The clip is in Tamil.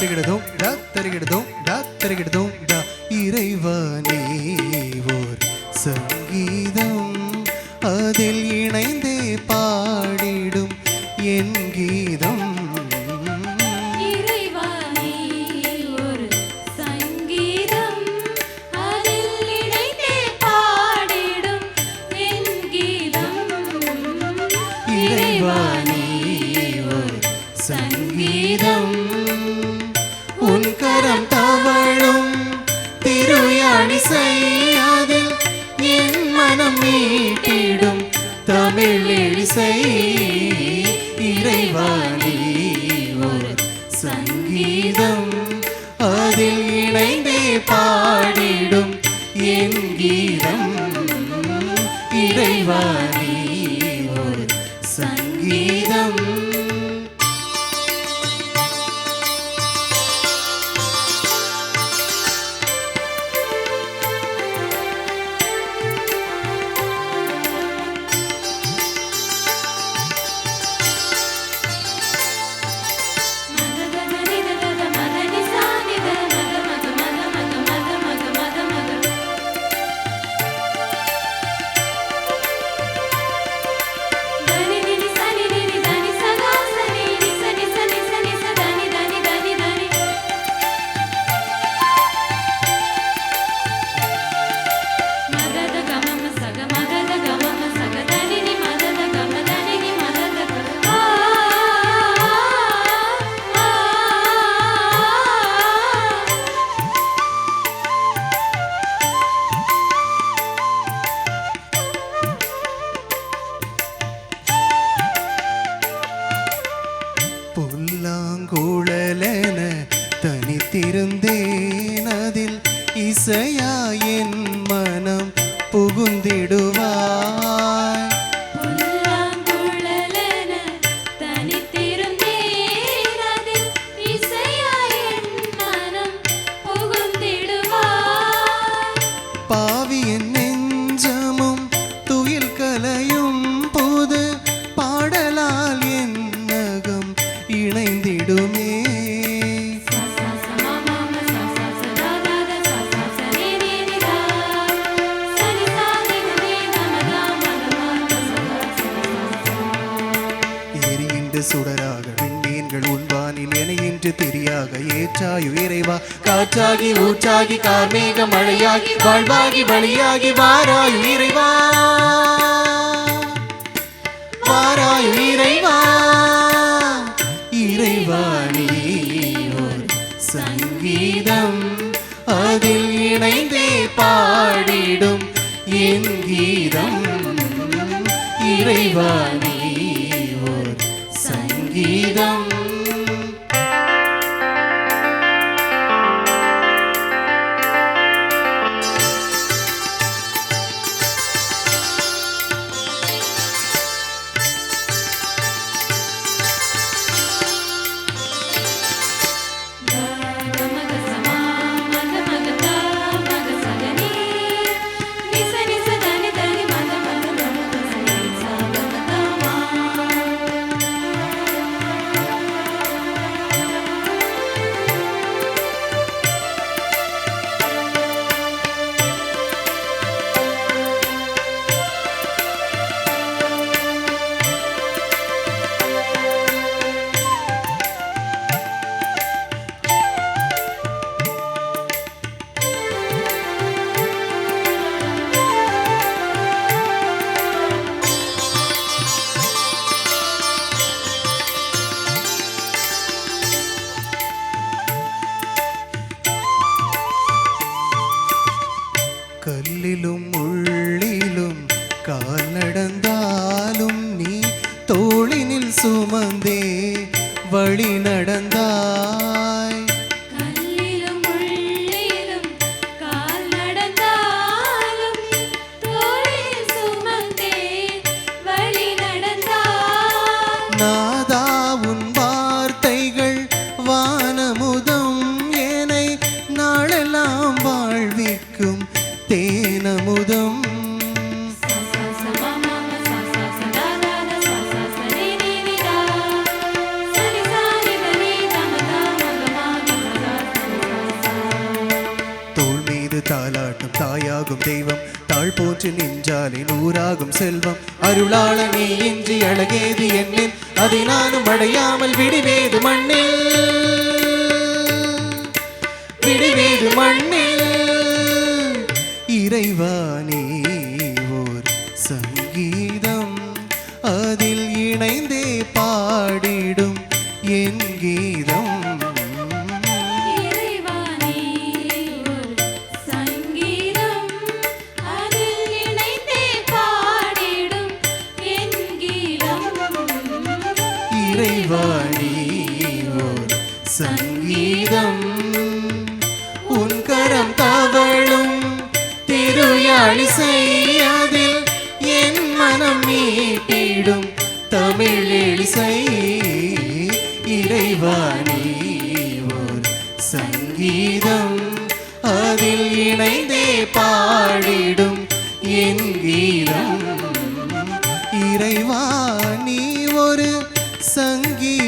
தருகிறதும் ட தருகிறதும் ட தருகிறதும் ட. இறைவனே ஓர் சங்கீதம். அதில் இணைந்த இசையாதில் என் மனம் மீட்டிடும் தமிழ் இசை. இறைவாணி ஒரு சங்கீதம் அதில் இணைந்தே பாடிடும் என் கீதம். இறைவாணி குழலென தனித்திருந்தேன் அதில் இசையாயின் விரிந்த சுடராக விண்மீன்கள் உண்பானில் என இன்று தெரியாக ஏற்றாயு இறைவா. காற்றாகி ஊற்றாகி கார்மேக மழையாகி வாழ்வாகி வழியாகி வாராயு இறைவா. வாராயு இறைவா. இறைவா சங்கீதம் அதில் இணைந்தே பாடிடும் என் கீதம். இறைவானி Shigam தோளினில் சுமந்தே வழி நடந்தார் தெய்வம். தாழ் போற்று நின்றாலே நூறாகும் செல்வம். அருளாள நீ இன்றி அழகேது என்னில். அதை நானும் அடையாமல் விடுவேது மண்ணில். விடுவேது மண்ணில். இறைவானே ஓர் சங்கீதம். அதில் இணைந்து கீதம் அதில் இணைந்தே பாடிடும் என் கீதம். இறைவா நீ ஒரு சங்கீ